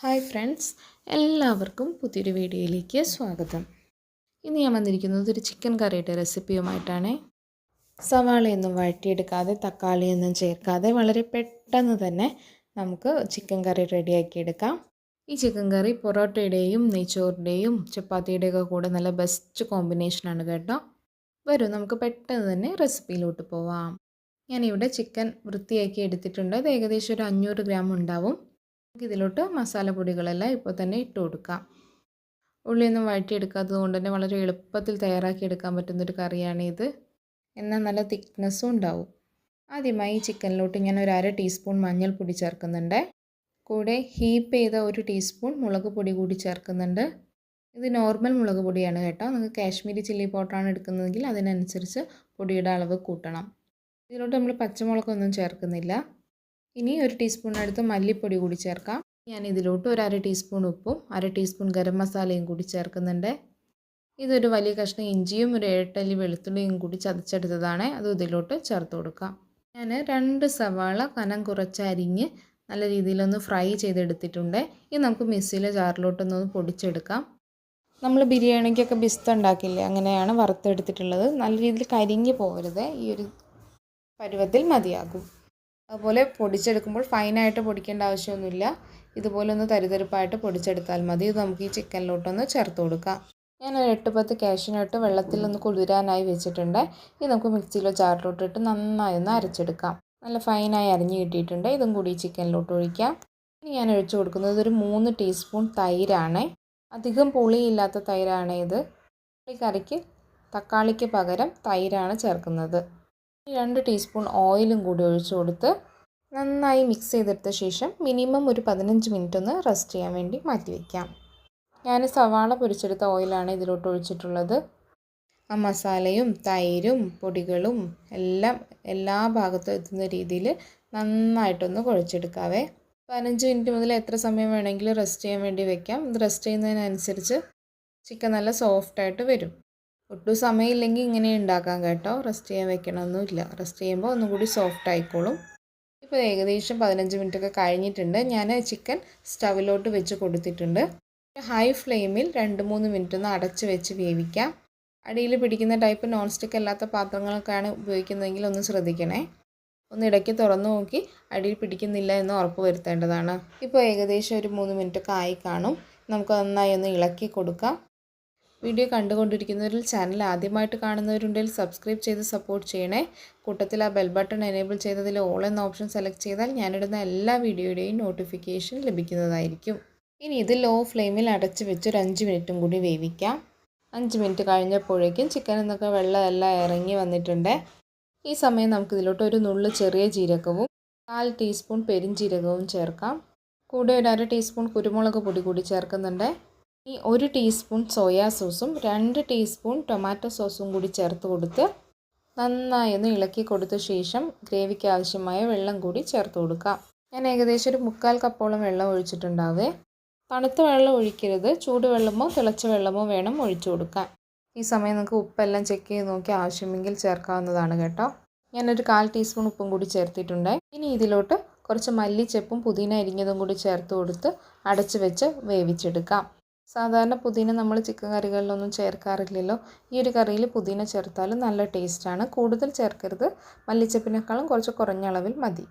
Hi friends എല്ലാവർക്കും പുതിയൊരു വീഡിയോയിലേക്ക് സ്വാഗതം. ഇന്ന് ഞാൻ വന്നിരിക്കുന്നത് ഒരു ചിക്കൻ കറിയുടെ റെസിപ്പിയുമായിട്ടാണ്. സവാളയൊന്നും വഴറ്റിയെടുക്കാതെ തക്കാളിയൊന്നും ചേർക്കാതെ വളരെ പെട്ടെന്ന് തന്നെ നമുക്ക് ചിക്കൻ കറി റെഡിയാക്കിയെടുക്കാം. ഈ ചിക്കൻ കറി പൊറോട്ടയുടെയും നെയ്ച്ചോറിന്റെയും ചപ്പാത്തിയുടെയൊക്കെ കൂടെ നല്ല ബെസ്റ്റ് കോമ്പിനേഷനാണ് കേട്ടോ. വരും നമുക്ക് പെട്ടെന്ന് തന്നെ റെസിപ്പിയിലോട്ട് പോവാം. ഞാനിവിടെ ചിക്കൻ വൃത്തിയാക്കി എടുത്തിട്ടുണ്ട്. അത് ഏകദേശം ഒരു അഞ്ഞൂറ് ഗ്രാം ഉണ്ടാവും. ഇതിലോട്ട് മസാലപ്പൊടികളെല്ലാം ഇപ്പോൾ തന്നെ ഇട്ട് കൊടുക്കാം. ഉള്ളിയൊന്നും വഴറ്റിയെടുക്കാത്തത് കൊണ്ട് തന്നെ വളരെ എളുപ്പത്തിൽ തയ്യാറാക്കി എടുക്കാൻ പറ്റുന്നൊരു കറിയാണ് ഇത്. എന്നാൽ നല്ല തിക്നെസ്സും ഉണ്ടാവും. ആദ്യമായി ചിക്കനിലോട്ട് ഞാൻ ഒരു അര ടീസ്പൂൺ മഞ്ഞൾപ്പൊടി ചേർക്കുന്നുണ്ട്. കൂടെ ഹീപ്പ് ചെയ്ത ഒരു ടീസ്പൂൺ മുളക് പൊടി കൂടി ചേർക്കുന്നുണ്ട്. ഇത് നോർമൽ മുളക് പൊടിയാണ് കേട്ടോ. നിങ്ങൾക്ക് കാശ്മീരി ചില്ലി പൗഡറാണ് എടുക്കുന്നതെങ്കിൽ അതിനനുസരിച്ച് പൊടിയുടെ അളവ് കൂട്ടണം. ഇതിലോട്ട് നമ്മൾ പച്ചമുളകൊന്നും ചേർക്കുന്നില്ല. ഇനി ഒരു ടീസ്പൂൺ അടുത്ത് മല്ലിപ്പൊടി കൂടി ചേർക്കാം. ഞാൻ ഇതിലോട്ട് ഒരു അര ടീസ്പൂൺ ഉപ്പും അര ടീസ്പൂൺ ഗരം മസാലയും കൂടി ചേർക്കുന്നുണ്ട്. ഇതൊരു വലിയ കഷ്ണം ഇഞ്ചിയും ഒരു ഏട്ടല്ലി വെളുത്തുള്ളിയും കൂടി ചതച്ചെടുത്തതാണ്. അത് ഇതിലോട്ട് ചേർത്ത് കൊടുക്കാം. ഞാൻ രണ്ട് സവാള കനം കുറച്ച് അരിഞ്ഞ് നല്ല രീതിയിലൊന്ന് ഫ്രൈ ചെയ്തെടുത്തിട്ടുണ്ട്. ഇത് നമുക്ക് മിക്സിയിലെ ജാറിലോട്ടൊന്ന് പൊടിച്ചെടുക്കാം. നമ്മൾ ബിരിയാണിക്കൊക്കെ ബിസ്ത ഉണ്ടാക്കില്ലേ അങ്ങനെയാണ് വറുത്തെടുത്തിട്ടുള്ളത്. നല്ല രീതിയിൽ കരിഞ്ഞ് പോകരുത്. ഈ ഒരു പരുവത്തിൽ മതിയാകും. അതുപോലെ പൊടിച്ചെടുക്കുമ്പോൾ ഫൈനായിട്ട് പൊടിക്കേണ്ട ആവശ്യമൊന്നുമില്ല. ഇതുപോലെ ഒന്ന് തരിതരിപ്പായിട്ട് പൊടിച്ചെടുത്താൽ മതി. ഇത് നമുക്ക് ഈ ചിക്കനിലോട്ടൊന്ന് ചേർത്ത് കൊടുക്കാം. ഞാൻ ഒരു എട്ട് പത്ത് ക്യാഷിനോട്ട് വെള്ളത്തിൽ ഒന്ന് കുളിരാനായി വെച്ചിട്ടുണ്ട്. ഇത് നമുക്ക് മിക്സിയിലോ ചാറിലോട്ടിട്ട് നന്നായി ഒന്ന് അരച്ചെടുക്കാം. നല്ല ഫൈനായി അരിഞ്ഞ് കിട്ടിയിട്ടുണ്ട്. ഇതും കൂടി ചിക്കനിലോട്ട് ഒഴിക്കാം. ഇനി ഞാൻ ഒഴിച്ചു കൊടുക്കുന്നത് ഒരു മൂന്ന് ടീസ്പൂൺ തൈരാണ്. അധികം പുളിയില്ലാത്ത തൈരാണ് ഇത്. കറിക്ക് തക്കാളിക്ക് പകരം തൈരാണ് ചേർക്കുന്നത്. രണ്ട് ടീസ്പൂൺ ഓയിലും കൂടി ഒഴിച്ചു കൊടുത്ത് നന്നായി മിക്സ് ചെയ്തെടുത്ത ശേഷം മിനിമം ഒരു പതിനഞ്ച് മിനിറ്റ് ഒന്ന് റെസ്റ്റ് ചെയ്യാൻ വേണ്ടി മാറ്റി വയ്ക്കാം ഞാൻ സവാള പൊരിച്ചെടുത്ത ഓയിലാണ് ഇതിലോട്ട് ഒഴിച്ചിട്ടുള്ളത്. ആ മസാലയും തൈരും പൊടികളും എല്ലാം എല്ലാ ഭാഗത്തും എത്തുന്ന രീതിയിൽ നന്നായിട്ടൊന്ന് കുഴച്ചെടുക്കാവേ. പതിനഞ്ച് മിനിറ്റ് മുതൽ എത്ര സമയം വേണമെങ്കിലും റെസ്റ്റ് ചെയ്യാൻ വേണ്ടി വെക്കാം. ഇത് റെസ്റ്റ് ചെയ്യുന്നതിനനുസരിച്ച് ചിക്കൻ നല്ല സോഫ്റ്റായിട്ട് വരും. ഒട്ടും സമയമില്ലെങ്കിൽ ഇങ്ങനെ ഉണ്ടാക്കാം കേട്ടോ. റെസ്റ്റ് ചെയ്യാൻ വെക്കണമൊന്നുമില്ല. റെസ്റ്റ് ചെയ്യുമ്പോൾ ഒന്നും കൂടി സോഫ്റ്റ് ആയിക്കോളും. ഇപ്പോൾ ഏകദേശം പതിനഞ്ച് മിനിറ്റൊക്കെ കഴിഞ്ഞിട്ടുണ്ട്. ഞാൻ ചിക്കൻ സ്റ്റവിലോട്ട് വെച്ച് കൊടുത്തിട്ടുണ്ട്. ഹൈ ഫ്ലെയിമിൽ രണ്ട് മൂന്ന് മിനിറ്റ് ഒന്ന് അടച്ച് വെച്ച് വേവിക്കാം. അടിയിൽ പിടിക്കുന്ന ടൈപ്പ് നോൺ സ്റ്റിക്ക് അല്ലാത്ത പാത്രങ്ങളൊക്കെയാണ് ഉപയോഗിക്കുന്നതെങ്കിൽ ഒന്ന് ശ്രദ്ധിക്കണേ. ഒന്ന് ഇടയ്ക്ക് തുറന്നു നോക്കി അടിയിൽ പിടിക്കുന്നില്ല എന്ന് ഉറപ്പ് വരുത്തേണ്ടതാണ്. ഇപ്പോൾ ഏകദേശം ഒരു മൂന്ന് മിനിറ്റൊക്കെ ആയി കാണും. നമുക്ക് നന്നായി ഒന്ന് ഇളക്കി കൊടുക്കാം. വീഡിയോ കണ്ടുകൊണ്ടിരിക്കുന്നവരിൽ ചാനൽ ആദ്യമായിട്ട് കാണുന്നവരുണ്ടെങ്കിൽ സബ്സ്ക്രൈബ് ചെയ്ത് സപ്പോർട്ട് ചെയ്യണേ. കൂട്ടത്തിൽ ആ ബെൽ ബട്ടൺ എനേബിൾ ചെയ്തതിൽ ഓൾ എന്ന ഓപ്ഷൻ സെലക്ട് ചെയ്താൽ ഞാനിടുന്ന എല്ലാ വീഡിയോയുടെയും നോട്ടിഫിക്കേഷൻ ലഭിക്കുന്നതായിരിക്കും. ഇനി ഇത് ലോ ഫ്ലെയിമിൽ അടച്ച് വെച്ച് ഒരു അഞ്ച് മിനിറ്റും കൂടി വേവിക്കാം. അഞ്ച് മിനിറ്റ് കഴിഞ്ഞപ്പോഴേക്കും ചിക്കൻ എന്നൊക്കെ വെള്ളമെല്ലാം ഇറങ്ങി വന്നിട്ടുണ്ട്. ഈ സമയം നമുക്കിതിലോട്ട് ഒരു നുള്ളു ചെറിയ ജീരകവും കാൽ ടീസ്പൂൺ പെരിഞ്ജീരകവും ചേർക്കാം. കൂടെ ഒരു അര ടീസ്പൂൺ കുരുമുളക് പൊടി കൂടി ചേർക്കുന്നുണ്ട്. ഈ ഒരു ടീസ്പൂൺ സോയാ സോസും രണ്ട് ടീസ്പൂൺ ടൊമാറ്റോ സോസും കൂടി ചേർത്ത് കൊടുത്ത് നന്നായി ഒന്ന് ഇളക്കി കൊടുത്ത ശേഷം ഗ്രേവിക്ക് ആവശ്യമായ വെള്ളം കൂടി ചേർത്ത് കൊടുക്കാം. ഞാൻ ഏകദേശം ഒരു മുക്കാൽ കപ്പോളം വെള്ളം ഒഴിച്ചിട്ടുണ്ടാവേ. തണുത്ത വെള്ളം ഒഴിക്കരുത്. ചൂടുവെള്ളമോ തിളച്ച വെള്ളമോ വേണം ഒഴിച്ചു കൊടുക്കാൻ. ഈ സമയം നിങ്ങൾക്ക് ഉപ്പെല്ലാം ചെക്ക് ചെയ്ത് നോക്കി ആവശ്യമെങ്കിൽ ചേർക്കാവുന്നതാണ് കേട്ടോ. ഞാനൊരു കാൽ ടീസ്പൂൺ ഉപ്പും കൂടി ചേർത്തിട്ടുണ്ട്. ഇനി ഇതിലോട്ട് കുറച്ച് മല്ലിച്ചെപ്പും പുതിന അരിഞ്ഞതും കൂടി ചേർത്ത് കൊടുത്ത് അടച്ചു വെച്ച് വേവിച്ചെടുക്കാം. സാധാരണ പുതിന നമ്മൾ ചിക്കൻ കറികളിലൊന്നും ചേർക്കാറില്ലല്ലോ. ഈ ഒരു കറിയിൽ പുതിന ചേർത്താലും നല്ല ടേസ്റ്റാണ്. കൂടുതൽ ചേർക്കരുത്. മല്ലിച്ചപ്പിനേക്കാളും കുറച്ച് കുറഞ്ഞ അളവിൽ മതി.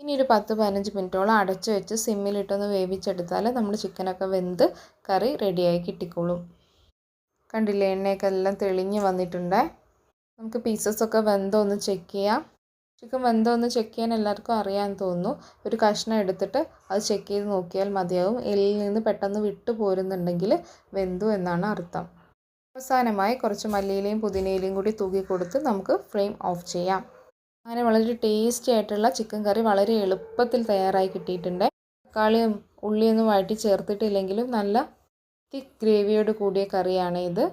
ഇനി ഒരു പത്ത് പതിനഞ്ച് മിനിറ്റോളം അടച്ചു വെച്ച് സിമ്മിലിട്ടൊന്ന് വേവിച്ചെടുത്താൽ നമ്മൾ ചിക്കനൊക്കെ വെന്ത് കറി റെഡിയായി കിട്ടിക്കോളും. കണ്ടില്ലേ എണ്ണയൊക്കെ എല്ലാം തെളിഞ്ഞ് വന്നിട്ടുണ്ട്? നമുക്ക് പീസസൊക്കെ വെന്തോ ഒന്ന് ചെക്ക് ചെയ്യാം. ചിക്കൻ വെന്തോ ഒന്ന് ചെക്ക് ചെയ്യാൻ എല്ലാവർക്കും അറിയാമെന്ന് തോന്നുന്നു. ഒരു കഷ്ണം എടുത്തിട്ട് അത് ചെക്ക് ചെയ്ത് നോക്കിയാൽ മതിയാവും. എല്ലിൽ നിന്ന് പെട്ടെന്ന് വിട്ടു പോരുന്നുണ്ടെങ്കിൽ വെന്തു എന്നാണ് അർത്ഥം. അവസാനമായി കുറച്ച് മല്ലിയിലയും പുതിനയിലയും കൂടി തൂക്കി കൊടുത്ത് നമുക്ക് ഫ്ലെയിം ഓഫ് ചെയ്യാം. അങ്ങനെ വളരെ ടേസ്റ്റി ആയിട്ടുള്ള ചിക്കൻ കറി വളരെ എളുപ്പത്തിൽ തയ്യാറായി കിട്ടിയിട്ടുണ്ട്. തക്കാളിയും ഉള്ളിയൊന്നും വഴറ്റി ചേർത്തിട്ടില്ലെങ്കിലും നല്ല തിക്ക് ഗ്രേവിയോട് കൂടിയ കറിയാണ് ഇത്.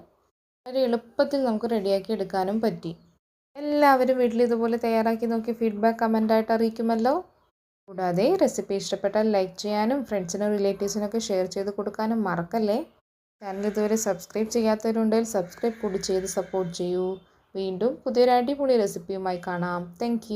വളരെ എളുപ്പത്തിൽ നമുക്ക് റെഡിയാക്കി എടുക്കാനും പറ്റി. എല്ലാവരും വീട്ടിൽ ഇതുപോലെ തയ്യാറാക്കി നോക്കി ഫീഡ്ബാക്ക് കമന്റായിട്ട് അറിയിക്കുമല്ലോ. കൂടാതെ റെസിപ്പി ഇഷ്ടപ്പെട്ടാൽ ലൈക്ക് ചെയ്യാനും ഫ്രണ്ട്സിനും റിലേറ്റീവ്സിനൊക്കെ ഷെയർ ചെയ്ത് കൊടുക്കാനും മറക്കല്ലേ? ചാനൽ ഇതുവരെ സബ്സ്ക്രൈബ് ചെയ്യാത്തവരുണ്ടെങ്കിൽ സബ്സ്ക്രൈബ് കൂടി ചെയ്ത് സപ്പോർട്ട് ചെയ്യൂ. വീണ്ടും പുതിയൊരു അടിപൊളി റെസിപ്പിയുമായി കാണാം. താങ്ക്